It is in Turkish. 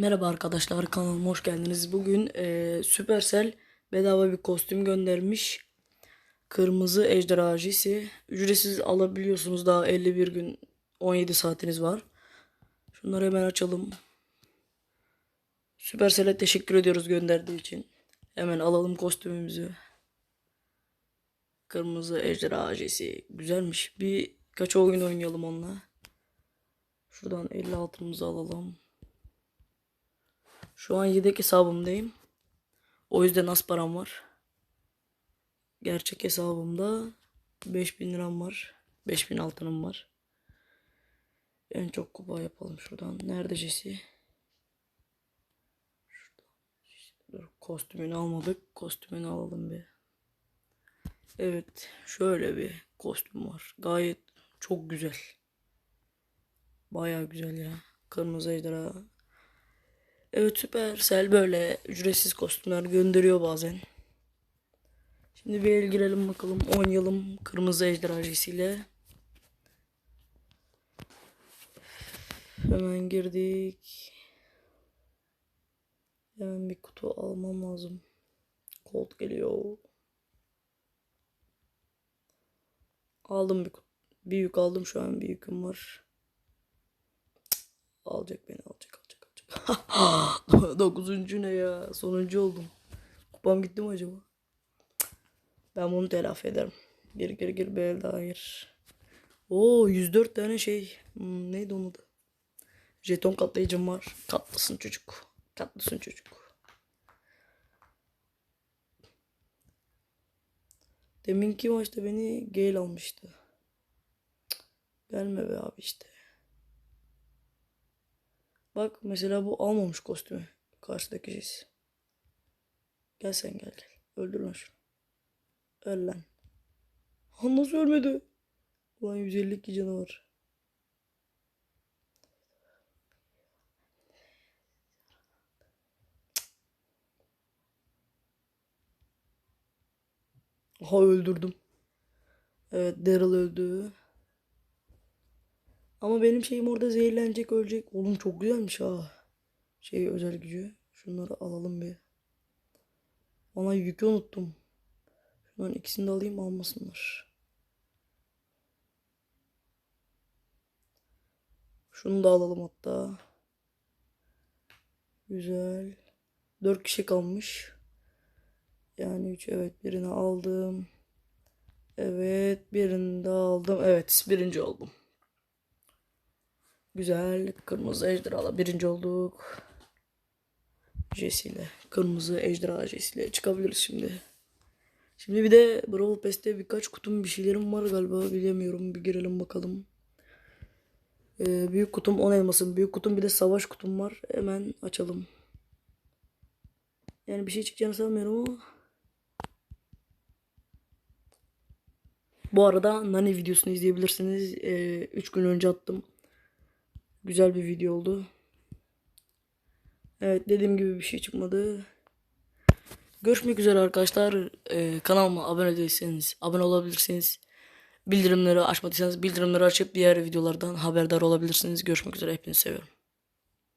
Merhaba arkadaşlar kanalıma hoş geldiniz. Bugün eee Supercell bedava bir kostüm göndermiş. Kırmızı ejderha jisi. Ücretsiz alabiliyorsunuz daha 51 gün 17 saatiniz var. Şunları hemen açalım. Supercell'e teşekkür ediyoruz gönderdiği için. Hemen alalım kostümümüzü. Kırmızı ejderha jisi. Güzelmiş. Birkaç oyun oynayalım onunla. Şuradan 56'mızı alalım. Şu an yedek hesabımdayım. O yüzden az param var. Gerçek hesabımda 5000 liram var. 5000 altınım var. En çok kupa yapalım şuradan. Nerede Jesse? Dur, kostümünü almadık. Kostümünü alalım bir. Evet. Şöyle bir kostüm var. Gayet çok güzel. Baya güzel ya. Kırmızı ejderha. Evet Supercell böyle ücretsiz kostümler gönderiyor bazen. Şimdi bir el girelim bakalım oynayalım kırmızı ejderhacısıyla. Hemen girdik. Hemen bir kutu almam lazım. Colt geliyor. Aldım bir. Bir yük aldım şu an bir yüküm var. Alacak beni alacak. Dokuzuncu ne ya? Sonuncu oldum. Kupam gitti mi acaba? Ben bunu telafi ederim. Gir gir gir bir el daha gir. Oo 104 tane şey. Hmm, neydi onun adı? Jeton katlayıcım var. Katlısın çocuk. Katlısın çocuk. Deminki maçta beni Gale almıştı. Gelme be abi işte. Bak mesela bu almamış kostümü. Karşıdaki Jesse. Gel sen gel gel. Öldür lan şunu. Öl lan. Ha, nasıl ölmedi? Ulan 152 canı var. Aha öldürdüm. Evet Daryl öldü. Ama benim şeyim orada zehirlenecek ölecek. Oğlum çok güzelmiş ha. Şey özel gücü. Şunları alalım bir. Ana yükü unuttum. Şunların ikisini de alayım almasınlar. Şunu da alalım hatta. Güzel. Dört kişi kalmış. Yani üç evet birini aldım. Evet birini de aldım. Evet birinci oldum. Güzel. Kırmızı ejderhala birinci olduk. Jesse ile. Kırmızı ejderha Jesse ile çıkabiliriz şimdi. Şimdi bir de Brawl Pass'te birkaç kutum bir şeylerim var galiba. Bilemiyorum. Bir girelim bakalım. Ee, büyük kutum 10 elmasım. Büyük kutum bir de savaş kutum var. Hemen açalım. Yani bir şey çıkacağını sanmıyorum ama. Bu arada Nani videosunu izleyebilirsiniz. 3 gün önce attım. Güzel bir video oldu. Evet dediğim gibi bir şey çıkmadı. Görüşmek üzere arkadaşlar. Ee, kanalıma abone değilseniz abone olabilirsiniz. Bildirimleri açmadıysanız bildirimleri açıp diğer videolardan haberdar olabilirsiniz. Görüşmek üzere. Hepinizi seviyorum.